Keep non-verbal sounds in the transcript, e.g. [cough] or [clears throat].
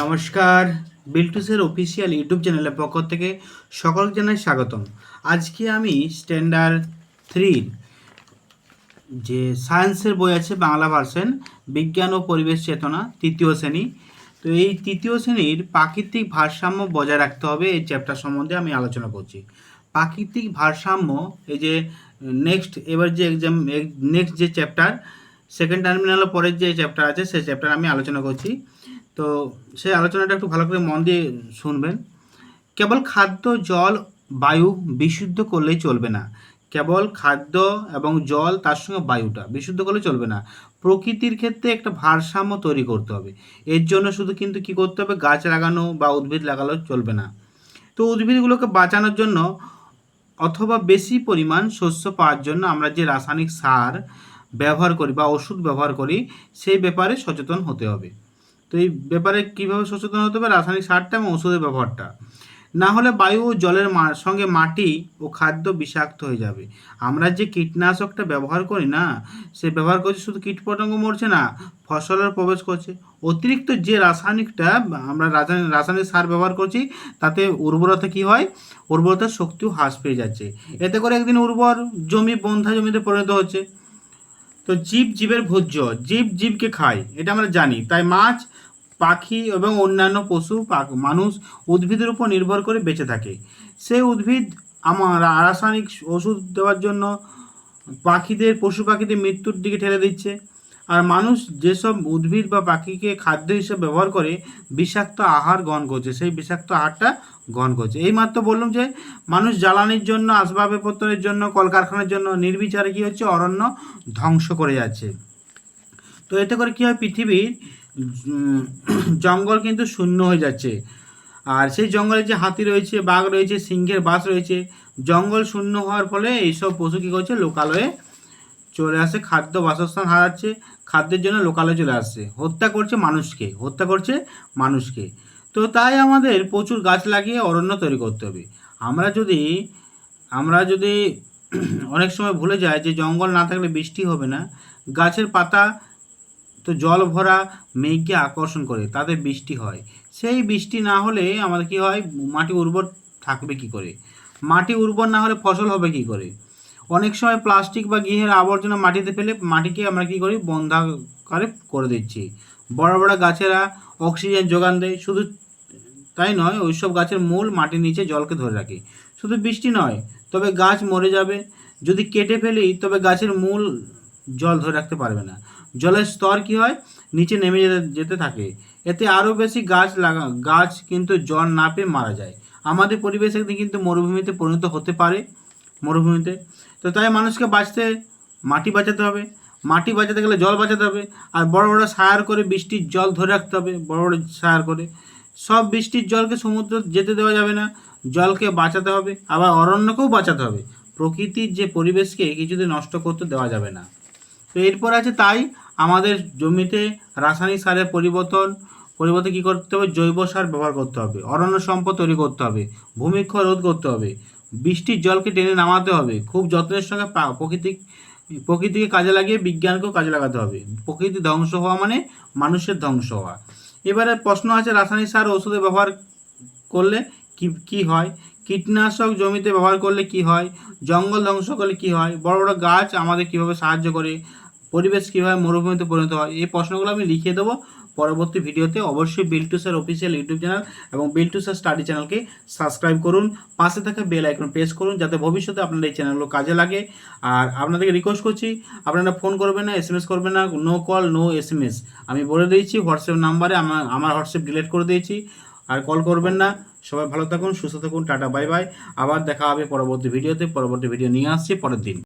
নমস্কার, বিলটুসের official YouTube চ্যানেলের পক্ষ থেকে সকল জানাই স্বাগতম। আজকে আমি স্ট্যান্ডার্ড থ্রির যে সায়েন্সের বই আছে, বাংলা ভার্সন বিজ্ঞান ও পরিবেশ চেতনা, তৃতীয় শ্রেণি। তো এই তৃতীয় শ্রেণির প্রাকৃতিক ভারসাম্য বজায় রাখতে হবে, এই চ্যাপ্টার সম্বন্ধে আমি আলোচনা করছি। প্রাকৃতিক ভারসাম্য, এই যে নেক্সট এবার যে এক্সাম নেক্সট যে চ্যাপ্টার সেকেন্ড টার্মিনালের পরের যে চ্যাপ্টার আছে, সেই চ্যাপ্টার আমি আলোচনা করছি। তো সেই আলোচনাটা একটু ভালো করে মন দিয়ে শুনবেন। কেবল খাদ্য, জল, বায়ু বিশুদ্ধ করলেই চলবে না। কেবল খাদ্য এবং জল, তার সঙ্গে বায়ুটা বিশুদ্ধ করলে চলবে না। প্রকৃতির ক্ষেত্রে একটা ভারসাম্য তৈরি করতে হবে। এর জন্য শুধু কিন্তু কি করতে হবে? গাছ লাগানো বা উদ্ভিদ লাগালেও চলবে না। তো উদ্ভিদগুলোকে বাঁচানোর জন্য অথবা বেশি পরিমাণ শস্য পাওয়ার জন্য আমরা যে রাসায়নিক সার ব্যবহার করি বা ওষুধ ব্যবহার করি, সেই ব্যাপারে সচেতন হতে হবে। তো এই ব্যাপারে কীভাবে সচেতন হতে হবে? রাসায়নিক সারটা এবং ওষুধের ব্যবহারটা। না হলে বায়ু ও জলের সঙ্গে মাটি ও খাদ্য বিষাক্ত হয়ে যাবে। আমরা যে কীটনাশকটা ব্যবহার করি না, সে ব্যবহার করছি শুধু কীটপতঙ্গ মরছে না, ফসলের প্রবেশ করছে। অতিরিক্ত যে রাসায়নিকটা আমরা রাসায়নিক রাসায়নিক সার ব্যবহার করছি, তাতে উর্বরতা কী হয়? উর্বরতার শক্তিও হ্রাস পেয়ে যাচ্ছে। এতে করে একদিন উর্বর জমি বন্ধা জমিতে পরিণত হচ্ছে। তো জীব জীবের ভোজ্য, জীব জীবকে খায়, এটা আমরা জানি। তাই মাছ, পাখি এবং অন্যান্য পশু মানুষ উদ্ভিদের উপর নির্ভর করে বেঁচে থাকে। সেই উদ্ভিদ আমার রাসায়নিক ওষুধ দেওয়ার জন্য পাখিদের, পশু পাখিদের মৃত্যুর দিকে ঠেলে দিচ্ছে। আর মানুষ যেসব উদ্ভিদ বা পাখিকে খাদ্য হিসেবে ব্যবহার করে, বিষাক্ত আহার গ্রহণ করছে, সেই বিষাক্ত আহারটা গ্রহণ করছে। এই মাত্র বললাম যে, মানুষ জ্বালানির জন্য, আসবাবপত্রের জন্য, কলকারখানার জন্য নির্বিচারে কী হচ্ছে? অরণ্য ধ্বংস করে যাচ্ছে। তো এতে করে কী হয়? পৃথিবীর জঙ্গল কিন্তু শূন্য হয়ে যাচ্ছে। আর সেই জঙ্গলে যে হাতি রয়েছে, বাঘ রয়েছে, সিংহের বাস রয়েছে, জঙ্গল শূন্য হওয়ার ফলে এইসব পশু কী করছে? লোকালয়ে চলে আসে, খাদ্য বাসস্থান হারাচ্ছে, খাদ্যের জন্য লোকালয়ে চলে আসছে। হত্যা করছে মানুষকে, হত্যা করছে মানুষকে। তো তাই আমাদের প্রচুর গাছ লাগিয়ে অরণ্য তৈরি করতে হবে। আমরা যদি আমরা যদি [clears throat] অনেক সময় ভুলে যাই যে জঙ্গল না থাকলে বৃষ্টি হবে না, গাছের পাতা, তো জল ভরা মেঘকে আকর্ষণ করে, তাতে বৃষ্টি হয়। সেই বৃষ্টি না হলে আমাদের কি হয়? মাটি উর্বর থাকবে কি করে? মাটি উর্বর না হলে ফসল হবে কি করে? অনেক সময় প্লাস্টিক বা গৃহের আবর্জনা মাটিতে ফেলে মাটিকে আমরা কি করি? বন্ধাকারে করে দিচ্ছি। বড় বড় গাছেরা অক্সিজেন যোগান দেয়। শুধু তাই নয়, ওইসব গাছের মূল মাটির নিচে জলকে ধরে রাখে। শুধু বৃষ্টি নয়, তবে গাছ মরে যাবে। যদি কেটে ফেলি, তবে গাছের মূল জল ধরে রাখতে পারবে না। জলের স্তর কি হয়? নিচে নেমে যেতে যেতে থাকে। এতে আরও বেশি গাছ লাগা, গাছ কিন্তু জল না পেয়ে মারা যায়। আমাদের পরিবেশ একদিন কিন্তু মরুভূমিতে পরিণত হতে পারে। মরুভূমিতে তো তাই মানুষকে বাঁচতে মাটি বাঁচাতে হবে। মাটি বাঁচাতে গেলে জল বাঁচাতে হবে। আর বড় বড় সায়ার করে বৃষ্টির জল ধরে রাখতে হবে, বড় বড় সায়ার করে। সব বৃষ্টির জলকে সমুদ্র যেতে দেওয়া যাবে না। জলকে বাঁচাতে হবে, আবার অরণ্যকেও বাঁচাতে হবে। প্রকৃতির যে পরিবেশকে কিছুতে নষ্ট করতে দেওয়া যাবে না। তো এরপর আছে তাই আমাদের জমিতে রাসায়নিক সারের পরিবর্তন, পরিবর্তে কী করতে হবে? জৈব সার ব্যবহার করতে হবে। অরণ্য সম্পদ তৈরি করতে হবে। ভূমিক্ষয় রোধ করতে হবে। বৃষ্টির জলকে টেনে নামাতে হবে। খুব যত্নের সঙ্গে প্রা- প্রকৃতিক কাজে লাগিয়ে বিজ্ঞানকেও কাজে লাগাতে হবে। প্রকৃতি ধ্বংস হওয়া মানে মানুষের ধ্বংস হওয়া। এবারে প্রশ্ন আছে, রাসায়নিক সার ওষুধে ব্যবহার করলে কি কি হয়? কীটনাশক জমিতে ব্যবহার করলে কি হয়? জঙ্গল ধ্বংস করলে কি হয়? বড় বড় গাছ আমাদের কীভাবে সাহায্য করে? পরিবেশ কীভাবে মরুভূমিতে পরিণত হয়? এই প্রশ্নগুলো আমি লিখিয়ে দেবো। পরবর্তী ভিডিওতে অবশ্যই বিল্টুসের অফিসিয়াল ইউটিউব চ্যানেল এবং বিল্টুসের স্টাডি চ্যানেলকে সাবস্ক্রাইব করুন। পাশে থাকা বেল আইকন প্রেস করুন যাতে ভবিষ্যতে আপনার এই চ্যানেলগুলো কাজে লাগে। আর আপনাদেরকে রিকোয়েস্ট করছি, আপনারা ফোন করবেন না এস এম এস করবেন না no call no S M S আমি বলে দিয়েছি হোয়াটসঅ্যাপ নাম্বারে আমার আমার হোয়াটসঅ্যাপ ডিলিট করে দিয়েছি। আর কল করবেন না। সবাই ভালো থাকুন, সুস্থ থাকুন, টাটা বাই বাই আবার দেখা হবে পরবর্তী ভিডিওতে। পরবর্তী ভিডিও নিয়ে আসছি, পরের দিন।